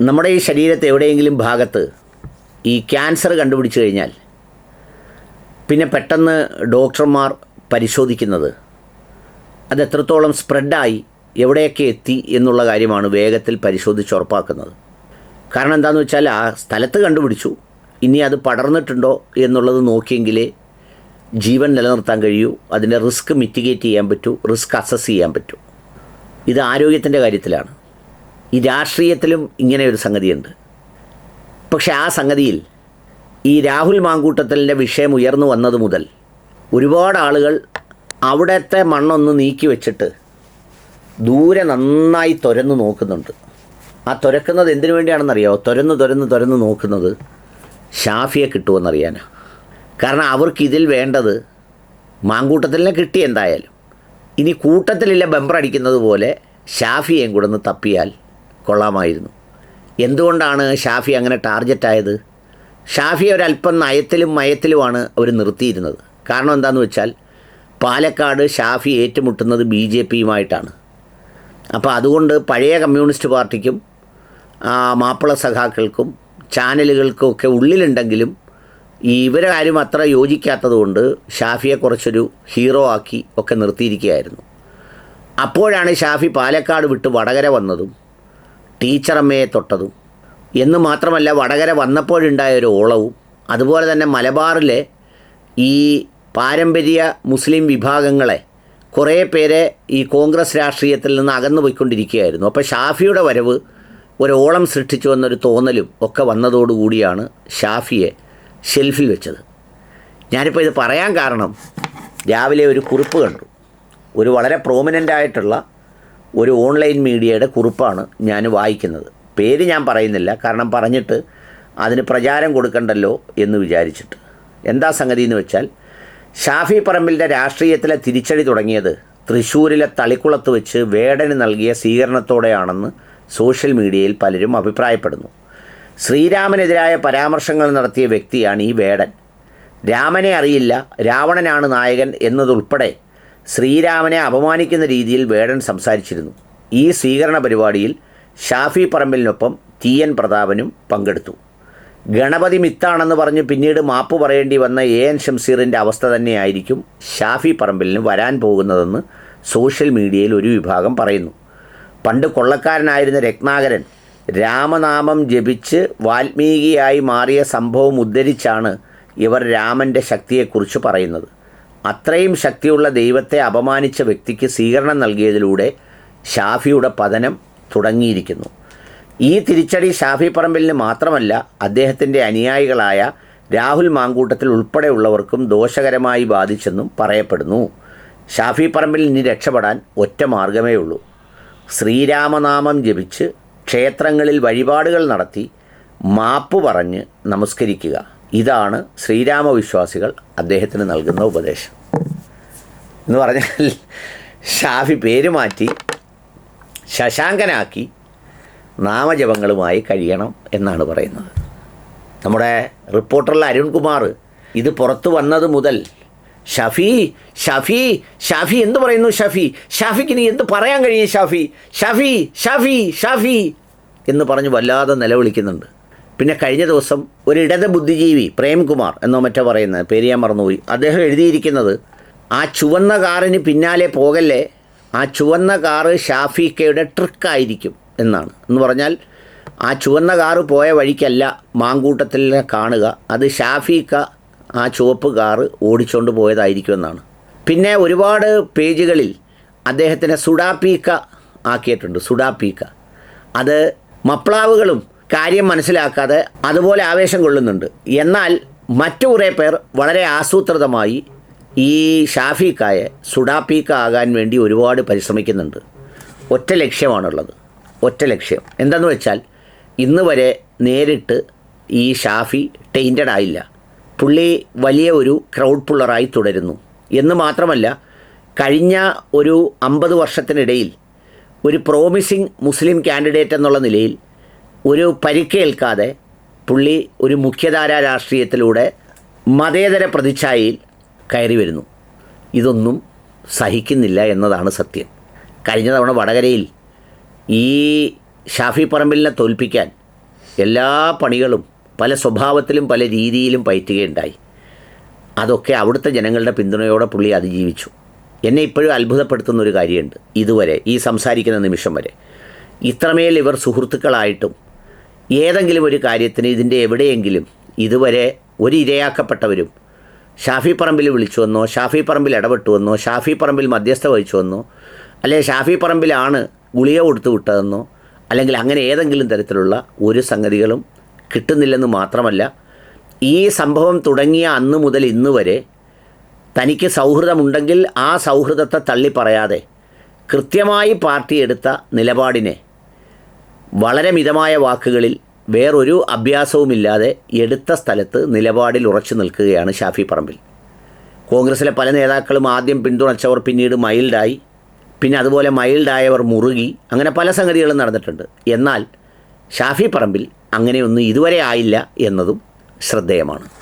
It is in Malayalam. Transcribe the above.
നമ്മുടെ ഈ ശരീരത്തെ എവിടെയെങ്കിലും ഭാഗത്ത് ഈ ക്യാൻസർ കണ്ടുപിടിച്ചു കഴിഞ്ഞാൽ പിന്നെ പെട്ടെന്ന് ഡോക്ടർമാർ പരിശോധിക്കുന്നത് അത് എത്രത്തോളം സ്പ്രെഡായി എവിടെയൊക്കെ എത്തി എന്നുള്ള കാര്യമാണ് വേഗത്തിൽ പരിശോധിച്ച് ഉറപ്പാക്കുന്നത്. കാരണം എന്താണെന്ന് വെച്ചാൽ ആ സ്ഥലത്ത് കണ്ടുപിടിച്ചു. ഇനി അത് പടർന്നിട്ടുണ്ടോ എന്നുള്ളത് നോക്കിയെങ്കിലേ ജീവൻ നിലനിർത്താൻ കഴിയൂ. അതിന്റെ റിസ്ക് മിറ്റിഗേറ്റ് ചെയ്യാൻ പറ്റൂ. റിസ്ക് അസസ് ചെയ്യാൻ പറ്റൂ. ഇത് ആരോഗ്യത്തിന്റെ കാര്യത്തിലാണ്. ഈ രാഷ്ട്രീയത്തിലും ഇങ്ങനെ ഒരു സംഗതിയുണ്ട്. പക്ഷെ ആ സംഗതിയിൽ ഈ രാഹുൽ മാങ്കൂട്ടത്തലിന്റെ വിഷയം ഉയർന്നു വന്നത് മുതൽ ഒരുപാട് ആളുകൾ അവിടുത്തെ മണ്ണൊന്ന് നീക്കി വെച്ചിട്ട് ദൂരെ നന്നായി തുരന്ന് നോക്കുന്നുണ്ട്. ആ തുരക്കുന്നത് എന്തിനു വേണ്ടിയാണെന്നറിയാമോ തുരന്ന് തുരന്ന് തുരന്ന് നോക്കുന്നത് ഷാഫിയെ കിട്ടുമെന്നറിയാനാണ് കാരണം അവർക്കിതിൽ വേണ്ടത് മാങ്കൂട്ടത്തിലിനെ കിട്ടി എന്തായാലും. ഇനി കൂട്ടത്തിലില്ല ബംബർ അടിക്കുന്നത് പോലെ ഷാഫിയെയും കൂടെ ഒന്ന് തപ്പിയാൽ കൊള്ളാമായിരുന്നു. എന്തുകൊണ്ടാണ് ഷാഫി അങ്ങനെ ടാർഗറ്റ് ആയത് ഷാഫി ഒരല്പം നയത്തിലും മയത്തിലുമാണ് അവർ നിർത്തിയിരുന്നത്. കാരണം എന്താണെന്ന് വെച്ചാൽ പാലക്കാട് ഷാഫി ഏറ്റുമുട്ടുന്നത് ബി ജെ പിയുമായിട്ടാണ്. അപ്പോൾ അതുകൊണ്ട് പഴയ കമ്മ്യൂണിസ്റ്റ് പാർട്ടിക്കും മാപ്പിള സഖാക്കൾക്കും ചാനലുകൾക്കും ഒക്കെ ഉള്ളിലുണ്ടെങ്കിലും ഈ ഇവരെ ആരും അത്ര യോജിക്കാത്തതുകൊണ്ട് ഷാഫിയെ കുറച്ചൊരു ഹീറോ ആക്കി ഒക്കെ നിർത്തിയിരിക്കുകയായിരുന്നു. അപ്പോഴാണ് ഷാഫി പാലക്കാട് വിട്ട് വടകര വന്നതും ടീച്ചറമ്മയെ തൊട്ടതും. എന്ന് മാത്രമല്ല വടകര വന്നപ്പോഴുണ്ടായ ഒരു ഓളവും അതുപോലെ തന്നെ മലബാറിലെ ഈ പാരമ്പര്യ മുസ്ലിം വിഭാഗങ്ങളെ കുറേ പേരെ ഈ കോൺഗ്രസ് രാഷ്ട്രീയത്തിൽ നിന്ന് അകന്നു പോയിക്കൊണ്ടിരിക്കുകയായിരുന്നു. അപ്പോൾ ഷാഫിയുടെ വരവ് ഒരു ഓളം സൃഷ്ടിച്ചു എന്നൊരു തോന്നലും ഒക്കെ വന്നതോടുകൂടിയാണ് ഷാഫിയെ ഷെൽഫിൽ വെച്ചത്. ഞാനിപ്പോൾ ഇത് പറയാൻ കാരണം രാവിലെ ഒരു കുറിപ്പ് കണ്ടു. ഒരു വളരെ പ്രോമിനന്റ് ആയിട്ടുള്ള ഒരു ഓൺലൈൻ മീഡിയയുടെ കുറിപ്പാണ് ഞാൻ വായിക്കുന്നത്. പേര് ഞാൻ പറയുന്നില്ല കാരണം പറഞ്ഞിട്ട് അതിന് പ്രചാരം കൊടുക്കണ്ടല്ലോ എന്ന് വിചാരിച്ചിട്ട്. എന്താ സംഗതി എന്ന് വെച്ചാൽ ഷാഫി പറമ്പിലിന്റെ രാഷ്ട്രീയത്തിലെ തിരിച്ചടി തുടങ്ങിയത് തൃശ്ശൂരിലെ തളിക്കുളത്ത് വെച്ച് വേടന് നൽകിയ സ്വീകരണത്തോടെയാണെന്ന് സോഷ്യൽ മീഡിയയിൽ പലരും അഭിപ്രായപ്പെടുന്നു. ശ്രീരാമനെതിരായ പരാമർശങ്ങൾ നടത്തിയ വ്യക്തിയാണ് ഈ വേടൻ. രാമനെ അറിയില്ല രാവണനാണ് നായകൻ എന്നതുൾപ്പെടെ ശ്രീരാമനെ അപമാനിക്കുന്ന രീതിയിൽ വേടൻ സംസാരിച്ചിരുന്നു. ഈ സ്വീകരണ പരിപാടിയിൽ ഷാഫി പറമ്പിലിനൊപ്പം ടി എൻ പ്രതാപനും പങ്കെടുത്തു. ഗണപതി മിത്താണെന്ന് പറഞ്ഞ് പിന്നീട് മാപ്പ് പറയേണ്ടി വന്ന എ എൻ ഷംസീറിന്റെ അവസ്ഥ തന്നെയായിരിക്കും ഷാഫി പറമ്പിലിന് വരാൻ പോകുന്നതെന്ന് സോഷ്യൽ മീഡിയയിൽ ഒരു വിഭാഗം പറയുന്നു. പണ്ട് കൊള്ളക്കാരനായിരുന്ന രത്നാകരൻ രാമനാമം ജപിച്ച് വാൽമീകിയായി മാറിയ സംഭവം ഉദ്ധരിച്ചാണ് ഇവർ രാമന്റെ ശക്തിയെക്കുറിച്ച് പറയുന്നത്. അത്രയും ശക്തിയുള്ള ദൈവത്തെ അപമാനിച്ച വ്യക്തിക്ക് സ്വീകരണം നൽകിയതിലൂടെ ഷാഫിയുടെ പതനം തുടങ്ങിയിരിക്കുന്നു. ഈ തിരിച്ചടി ഷാഫി പറമ്പിലിന് മാത്രമല്ല അദ്ദേഹത്തിന്റെ അനുയായികളായ രാഹുൽ മാങ്കൂട്ടത്തിൽ ഉൾപ്പെടെയുള്ളവർക്കും ദോഷകരമായി ബാധിച്ചെന്നും പറയപ്പെടുന്നു. ഷാഫി പറമ്പിൽ ഇനി രക്ഷപ്പെടാൻ ഒറ്റ മാർഗമേ ഉള്ളൂ ശ്രീരാമനാമം ജപിച്ച് ക്ഷേത്രങ്ങളിൽ വഴിപാടുകൾ നടത്തി മാപ്പ് പറഞ്ഞ് നമസ്കരിക്കുക. ഇതാണ് ശ്രീരാമവിശ്വാസികൾ അദ്ദേഹത്തിന് നൽകുന്ന ഉപദേശം. എന്ന് പറഞ്ഞാൽ ഷാഫി പേര് മാറ്റി ശശാങ്കനാക്കി നാമജപങ്ങളുമായി കഴിയണം എന്നാണ് പറയുന്നത്. നമ്മുടെ റിപ്പോർട്ടറിൽ അരുൺകുമാർ ഇത് പുറത്തു വന്നത് മുതൽ ഷഫി ഷഫി ഷാഫി എന്ത് പറയുന്നു ഷഫി? ഷാഫിക്ക് നീ എന്ത് പറയാൻ കഴിയും ഷാഫി? ഷഫി ഷഫി ഷാഫി എന്ന് പറഞ്ഞ് വല്ലാതെ നിലവിളിക്കുന്നുണ്ട്. പിന്നെ കഴിഞ്ഞ ദിവസം ഒരു ഇടത് ബുദ്ധിജീവി പ്രേംകുമാർ എന്നോ മറ്റോ പറയുന്നത് പേര് ഞാൻ മറന്നുപോയി അദ്ദേഹം എഴുതിയിരിക്കുന്നത് ആ ചുവന്ന കാറിന് പിന്നാലെ പോകല്ലേ ആ ചുവന്ന കാറ് ഷാഫിക്കയുടെ ട്രിക്കായിരിക്കും എന്നാണ്. എന്ന് പറഞ്ഞാൽ ആ ചുവന്ന കാറ് പോയ വഴിക്കല്ല മാങ്കൂട്ടത്തിൽ കാണുക അത് ഷാഫിക്ക ആ ചുവപ്പ് കാറ് ഓടിച്ചുകൊണ്ട് പോയതായിരിക്കുമെന്നാണ് പിന്നെ ഒരുപാട് പേജുകളിൽ അദ്ദേഹത്തിനെ സുഡാപ്പീക്ക ആക്കിയിട്ടുണ്ട് സുഡാപ്പീക്ക അത് മപ്ലാവുകളും കാര്യം മനസ്സിലാക്കാതെ അതുപോലെ ആവേശം കൊള്ളുന്നുണ്ട്. എന്നാൽ മറ്റു കുറേ പേർ വളരെ ആസൂത്രിതമായി ഈ ഷാഫിക്കായെ സുഡാപ്പീക്ക ആകാൻ വേണ്ടി ഒരുപാട് പരിശ്രമിക്കുന്നുണ്ട്. ഒറ്റ ലക്ഷ്യമാണുള്ളത്. ഒറ്റ ലക്ഷ്യം. എന്തെന്ന് വെച്ചാൽ ഇന്ന് വരെ നേരിട്ട് ഈ ഷാഫി ടെയിന്റഡ് ആയില്ല. പുള്ളി വലിയ ഒരു ക്രൗഡ് പുള്ളറായി തുടരുന്നു. എന്ന് മാത്രമല്ല കഴിഞ്ഞ ഒരു അമ്പത് വർഷത്തിനിടയിൽ ഒരു പ്രോമിസിംഗ് മുസ്ലിം കാൻഡിഡേറ്റ് എന്നുള്ള നിലയിൽ ഒരു പരിക്കേൽക്കാതെ പുള്ളി ഒരു മുഖ്യധാര രാഷ്ട്രീയത്തിലൂടെ മതേതര പ്രതിച്ഛായയിൽ കയറി വരുന്നു. ഇതൊന്നും സഹിക്കുന്നില്ല എന്നതാണ് സത്യം. കഴിഞ്ഞ തവണ വടകരയിൽ ഈ ഷാഫി പറമ്പിലിനെ തോൽപ്പിക്കാൻ എല്ലാ പണികളും പല സ്വഭാവത്തിലും പല രീതിയിലും പയറ്റുകയുണ്ടായി. അതൊക്കെ അവിടുത്തെ ജനങ്ങളുടെ പിന്തുണയോടെ പുള്ളി അതിജീവിച്ചു. എന്നെ ഇപ്പോഴും അത്ഭുതപ്പെടുത്തുന്ന ഒരു കാര്യമുണ്ട്. ഇതുവരെ ഈ സംസാരിക്കുന്ന നിമിഷം വരെ. ഇത്രമേൽ ഇവർ സുഹൃത്തുക്കളായിട്ടും ഏതെങ്കിലും ഒരു കാര്യത്തിന് ഇതിന്റെ എവിടെയെങ്കിലും ഇതുവരെ ഒരു ഇരയാക്കപ്പെട്ടവരും ഷാഫി പറമ്പിൽ വിളിച്ചു വന്നോ ഷാഫി പറമ്പിൽ ഇടപെട്ടു വന്നോ ഷാഫി പറമ്പിൽ മധ്യസ്ഥ വഹിച്ചു വന്നോ അല്ലെ ഷാഫി പറമ്പിലാണ് ഗുളിക കൊടുത്തു വിട്ടതെന്നോ അല്ലെങ്കിൽ അങ്ങനെ ഏതെങ്കിലും തരത്തിലുള്ള ഒരു സംഗതികളും കിട്ടുന്നില്ലെന്ന് മാത്രമല്ല ഈ സംഭവം തുടങ്ങിയ അന്ന് മുതൽ ഇന്ന് വരെ തനിക്ക് സൗഹൃദമുണ്ടെങ്കിൽ ആ സൗഹൃദത്തെ തള്ളി പറയാതെ കൃത്യമായി പാർട്ടി എടുത്ത നിലപാടിനെ വളരെ മിതമായ വാക്കുകളിൽ വേറൊരു അഭ്യാസവുമില്ലാതെ എടുത്ത സ്ഥലത്ത് നിലപാടിൽ ഉറച്ചു നിൽക്കുകയാണ് ഷാഫി പറമ്പിൽ. കോൺഗ്രസിലെ പല നേതാക്കളും ആദ്യം പിന്തുണച്ചവർ പിന്നീട് മൈൽഡായി പിന്നെ അതുപോലെ മൈൽഡായവർ മുറുകി അങ്ങനെ പല സംഗതികളും നടന്നിട്ടുണ്ട്. എന്നാൽ ഷാഫി പറമ്പിൽ അങ്ങനെയൊന്നും ഇതുവരെ ആയില്ല എന്നതും ശ്രദ്ധേയമാണ്.